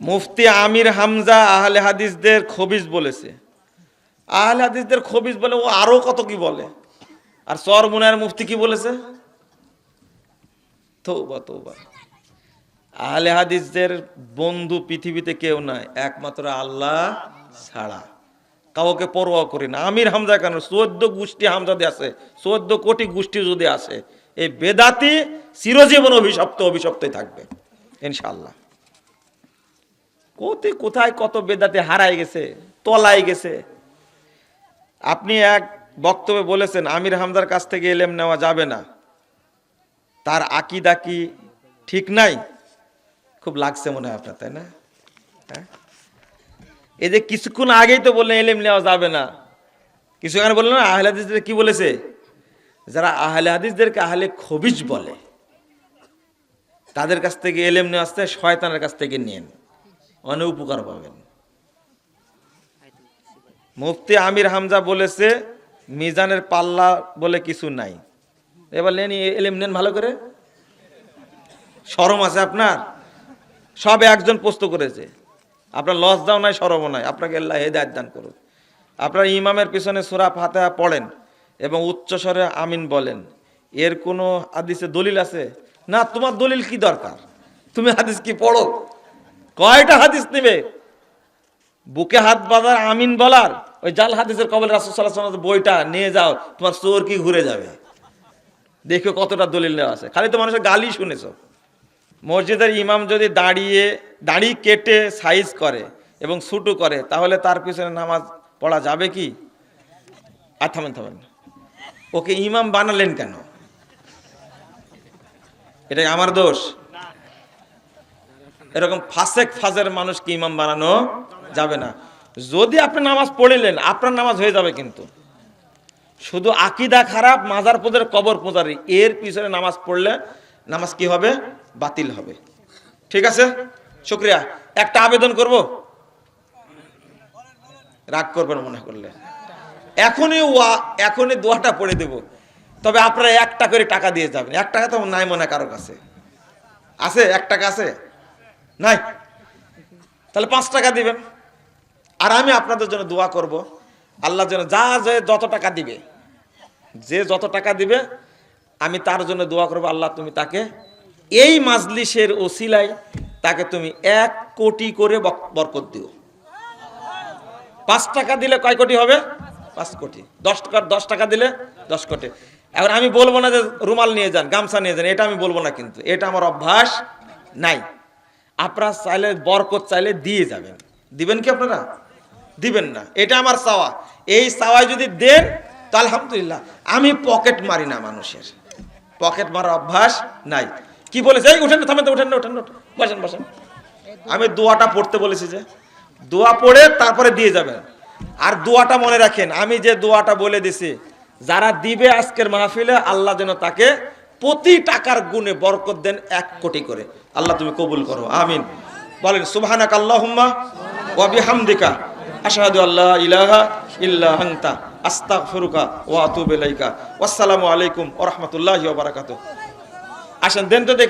মুফতি আমির হামজা আহলে হাদিসদের খবিজ বলেছে। আহলে হাদিসদের খবিজ বলে ও আরও কত কি বলে? আর সর মুনার মুফতি কি বলেছে? তৌবা তৌবা আহলে হাদিসদের বন্ধু পৃথিবীতে কেউ নাই, একমাত্র আল্লাহ ছাড়া। কাউকে পরোয়া করি না। আমির হামজা কেন? চোদ্দ গোষ্ঠী হামজা হামজাদে আছে, চোদ্দ কোটি গোষ্ঠী যদি আসে, এই বেদাতি চিরজীবন অভিশপ্ত, অভিশপ্তই থাকবে ইনশাল্লাহ কোথায় কোথায় কত বেদাতে হারাই গেছে, তলায় গেছে। আপনি এক বক্তব্যে বলেছেন, আমির হামদার কাছ থেকে এলেম নেওয়া যাবে না। তার আকিদা কি ঠিক নাই? খুব লাগছে মনে হয় আপনার, তাই না? হ্যাঁ? এই যে কিছুক্ষণ আগেই তো বললেন, এলেম নেওয়া যাবে না। কিছুক্ষণ বললেন না আহলে হাদিসদের কি বলেছে? যারা আহলে হাদিসদেরকে আহলে খবিজ বলে, তাদের কাছ থেকে এলেম নেওয়া আসতে শয়তানের কাছ থেকে নিন অনেক উপকার পাবেন। মুফতি আমির হামজা বলেছে মিজানের পাল্লা বলে কিছু নাই। এবার নেন এলেম নেন ভালো করে। সরম আছে আপনার। সবে একজন পোস্ত করেছে। আপনার লস দাও নাই সরমও নাই। আপনাকে আল্লাহ হেদায়ত দান করুক। আপনার ইমামের পিছনে সুরা ফাতেহা পড়েন এবং উচ্চস্বরে আমিন বলেন। এর কোনো হাদিসে দলিল আছে? না তোমার দলিল কি দরকার? তুমি হাদিস কি পড়ো? কয়টা হাদিস নেবে? বুকে হাত বাঁধার আমিন বলার, ওই জাল হাদিসের কবল রাসুসাল্লাহ বইটা নিয়ে যাও, তোমার চোর কি ঘুরে যাবে? দেখো কতটা দলিল নেওয়া আছে। খালি তো মানুষের গালি শুনেছ। মসজিদের ইমাম যদি দাঁড়িয়ে, দাঁড়ি কেটে সাইজ করে এবং ছুটু করে, তাহলে তার পিছনে নামাজ পড়া যাবে কি? আর থামেন থামেন। ওকে ইমাম বানালেন কেন? এটা আমার দোষ। এরকম ফাসেক ফাজের মানুষকে ইমাম বানানো যাবে না। যদি আপনি নামাজ পড়িলেন, আপনার নামাজ হয়ে যাবে কিন্তু। শুধু আকিদা খারাপ, মাজার পদের কবর পূজারি, এর পিছনে নামাজ পড়লে নামাজ কি হবে? বাতিল হবে। ঠিক আছে? শুক্রিয়া। একটা আবেদন করব? রাগ করবেন মনে করলে। এখনই ওয়া, এখনই দোয়াটা পড়ে দেব। তবে আপনারা একটা করে টাকা দিয়ে যাবেন। এক টাকা তো নাই মনে কারও কাছে। আছে? এক টাকা আছে? নাই। তাহলে পাঁচ টাকা দিবেন। আর আমি আপনাদের জন্য দোয়া করব, আল্লাহ যেন যা যে যত টাকা দিবে, যে যত টাকা দিবে, আমি তার জন্য দোয়া করব, আল্লাহ তুমি তাকে এই মাজলিসের ওসিলাই তাকে তুমি এক কোটি করে বরকত দিও। পাঁচ টাকা দিলে কয় কোটি হবে? পাঁচ কোটি। দশ টাকা দশ টাকা দিলে দশ কোটি। এখন আমি বলব না যে রুমাল নিয়ে যান, গামছা নিয়ে যান, এটা আমি বলব না কিন্তু, এটা আমার অভ্যাস নাই। আপনারা চাইলে বরকত চাইলে দিয়ে যাবেন। দিবেন কি আপনারা? দিবেন না। এটা আমার চাওয়া। এই চাওয়ায় যদি দেন তো আলহামদুলিল্লাহ আমি পকেট মারি না মানুষের। পকেট মারার অভ্যাস নাই। কি বলেছে? এই উঠেন থামেন উঠেন না, উঠেন। বসেন বসেন। আমি দোয়াটা পড়তে বলেছি যে দোয়া পড়ে তারপরে দিয়ে যাবেন। আর দোয়াটা মনে রাখেন আমি যে দোয়াটা বলে দিছি যারা দিবে আজকের মাহফিলে আল্লাহ যেন তাকে প্রতি টাকার গুণে বরকত দেন এক কোটি করে। আল্লাহ তুমি কবুল করো, আমিন। বলেন সুবাহানা আল্লাহুম্মা ওয়া বিহামদিকা, আশহাদু আল্লাহ ইলাহা ইল্লা আনতা, আস্তাগফিরুকা ওয়াতুবাইকা আসসালামু ইলাইকা। ওয়াসসালামু আলাইকুম ওরহমতুল্লাহ রাহমাতুল্লাহি ওয়া আসেন, দেন তো দেখে